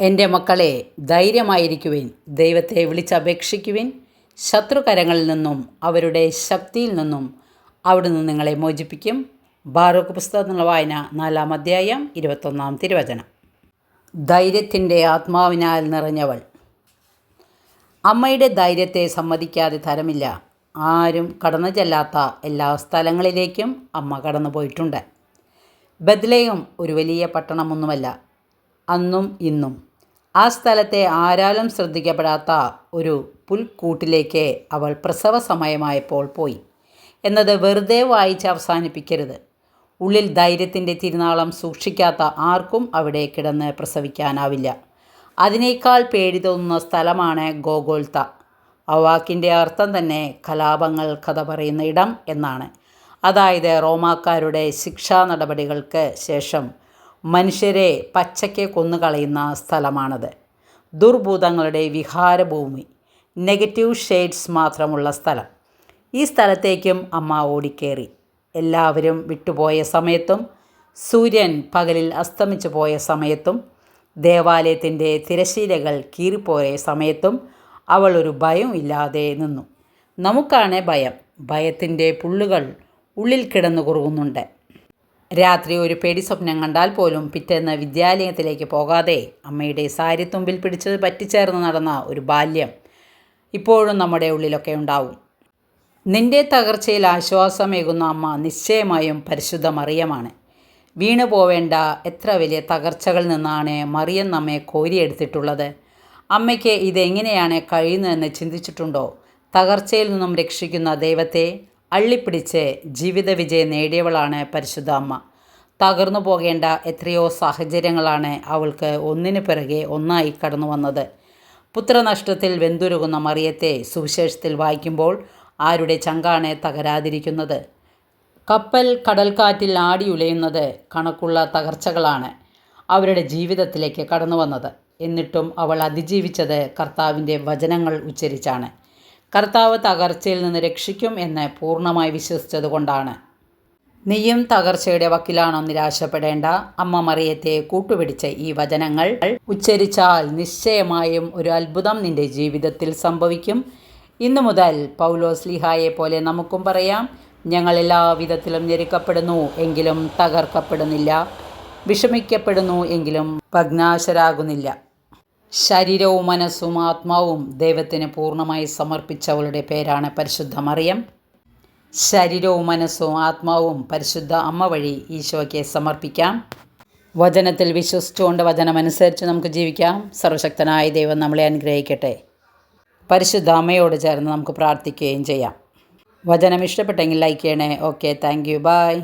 എന്റെ മക്കളെ ധൈര്യമായിരിക്കുവിൻ. ദൈവത്തെ വിളിച്ചപേക്ഷിക്കുവിൻ. ശത്രുകരങ്ങളിൽ നിന്നും അവരുടെ ശക്തിയിൽ നിന്നും അവിടുന്ന് നിങ്ങളെ മോചിപ്പിക്കും. ബാറൂക്ക് പുസ്തകത്തിനുള്ള വായന നാലാം അധ്യായം ഇരുപത്തൊന്നാം തിരുവചനം. ധൈര്യത്തിന്റെ ആത്മാവിനാൽ നിറഞ്ഞവൾ. അമ്മയുടെ ധൈര്യത്തെ സമ്മതിക്കാതെ തരമില്ല. ആരും കടന്നു ചെല്ലാത്ത എല്ലാ സ്ഥലങ്ങളിലേക്കും അമ്മ കടന്നു പോയിട്ടുണ്ട് ബദ്ലയും ഒരു വലിയ പട്ടണമൊന്നുമല്ല. അന്നും ഇന്നും. ആ സ്ഥലത്തെ ആരാലും ശ്രദ്ധിക്കപ്പെടാത്ത ഒരു പുൽക്കൂട്ടിലേക്ക് അവൾ പ്രസവ സമയമായപ്പോൾ പോയി. എന്നത് വെറുതെ വായിച്ച് അവസാനിപ്പിക്കരുത്. ഉള്ളിൽ ധൈര്യത്തിന്റെ തിരുനാളം സൂക്ഷിക്കാത്ത ആർക്കും അവിടെ കിടന്ന് പ്രസവിക്കാനാവില്ല. അതിനേക്കാൾ പേടി തോന്നുന്ന സ്ഥലമാണ് ഗോഗോൽത്ത. ആ വാക്കിന്റെ അർത്ഥം തന്നെ കലാപങ്ങൾ കഥ പറയുന്ന ഇടം എന്നാണ്. അതായത് റോമാക്കാരുടെ ശിക്ഷാ നടപടികൾക്ക് ശേഷം മനുഷ്യരെ പച്ചയ്ക്ക് കൊന്നുകളയുന്ന സ്ഥലമാണത്. ദുർഭൂതങ്ങളുടെ വിഹാരഭൂമി നെഗറ്റീവ് ഷെയ്ഡ്സ് മാത്രമുള്ള സ്ഥലം. ഈ സ്ഥലത്തേക്കും അമ്മ ഓടിക്കേറി. എല്ലാവരും വിട്ടുപോയ സമയത്തും സൂര്യൻ പകലിൽ അസ്തമിച്ചു പോയ സമയത്തും ദേവാലയത്തിന്റെ തിരശീലകൾ കീറിപ്പോയ സമയത്തും അവൾ ഒരു ഭയം ഇല്ലാതെ നിന്നു. നമുക്കാണ് ഭയം. ഭയത്തിന്റെ പുള്ളുകൾ ഉള്ളിൽ കിടന്നു കുറുകുന്നുണ്ട് രാത്രി ഒരു പേടി സ്വപ്നം കണ്ടാൽ പോലും പിറ്റേന്ന് വിദ്യാലയത്തിലേക്ക് പോകാതെ അമ്മയുടെ സാരിത്തുമ്പിൽ പിടിച്ച് പറ്റിച്ചേർന്ന് നടന്ന ഒരു ബാല്യം ഇപ്പോഴും നമ്മുടെ ഉള്ളിലൊക്കെ ഉണ്ടാവും. നിന്റെ തകർച്ചയിൽ ആശ്വാസമേകുന്ന അമ്മ നിശ്ചയമായും പരിശുദ്ധ മറിയമാണ്. വീണു പോവേണ്ട എത്ര വലിയ തകർച്ചകളിൽ നിന്നാണ് മറിയം നമ്മെ കോരിയെടുത്തിട്ടുള്ളത്? അമ്മയ്ക്ക് ഇതെങ്ങനെയാണ് കഴിയുന്നതെന്ന് ചിന്തിച്ചിട്ടുണ്ടോ? തകർച്ചയിൽ നിന്നും രക്ഷിക്കുന്ന ദൈവത്തെ അള്ളിപ്പിടിച്ച് ജീവിത വിജയം നേടിയവളാണ് പരിശുദ്ധ അമ്മ. തകർന്നു പോകേണ്ട എത്രയോ സാഹചര്യങ്ങളാണ് അവൾക്ക് ഒന്നിനു പിറകെ ഒന്നായി കടന്നു വന്നത്. പുത്രനഷ്ടത്തിൽ വെന്തുരുകുന്ന മറിയത്തെ സുവിശേഷത്തിൽ വായിക്കുമ്പോൾ ആരുടെ ചങ്കാണ് തകരാതിരിക്കുന്നത്? കപ്പൽ കടൽക്കാറ്റിൽ ആടിയുലയുന്നത് കണക്കുള്ള തകർച്ചകളാണ് അവരുടെ ജീവിതത്തിലേക്ക് കടന്നു വന്നത്. എന്നിട്ടും അവൾ അതിജീവിച്ചത് കർത്താവിന്റെ വചനങ്ങൾ ഉച്ചരിച്ചാണ്. കർത്താവ് തകർച്ചയിൽ നിന്ന് രക്ഷിക്കും എന്ന് പൂർണമായി വിശ്വസിച്ചത് കൊണ്ടാണ് നീയും തകർച്ചയുടെ വക്കിലാണോ നിരാശപ്പെടേണ്ട? അമ്മ മറിയത്തെ കൂട്ടുപിടിച്ച ഈ വചനങ്ങൾ ഉച്ചരിച്ചാൽ നിശ്ചയമായും ഒരു അത്ഭുതം നിന്റെ ജീവിതത്തിൽ സംഭവിക്കും. ഇന്നു മുതൽ പൗലോസ് ലിഹായെ പോലെ നമുക്കും പറയാം ഞങ്ങൾ എല്ലാ വിധത്തിലും ഞെരുക്കപ്പെടുന്നു എങ്കിലും തകർക്കപ്പെടുന്നില്ല. വിഷമിക്കപ്പെടുന്നു എങ്കിലും ഭഗ്നാശരാകുന്നില്ല. ശരീരവും മനസ്സും ആത്മാവും ദൈവത്തിന് പൂർണമായി സമർപ്പിച്ചവളുടെ പേരാണ് പരിശുദ്ധ മറിയം. ശരീരവും മനസ്സും ആത്മാവും പരിശുദ്ധ അമ്മ വഴി ഈശോയ്ക്ക് സമർപ്പിക്കാം. വചനത്തിൽ വിശ്വസിച്ചുകൊണ്ട് വചനമനുസരിച്ച് നമുക്ക് ജീവിക്കാം. സർവശക്തനായ ദൈവം നമ്മളെ അനുഗ്രഹിക്കട്ടെ. പരിശുദ്ധ അമ്മയോട് ചേർന്ന് നമുക്ക് പ്രാർത്ഥിക്കുകയും ചെയ്യാം. വചനം ഇഷ്ടപ്പെട്ടെങ്കിൽ ലൈക്ക് ചെയ്യണേ. Okay thank you. ബൈ.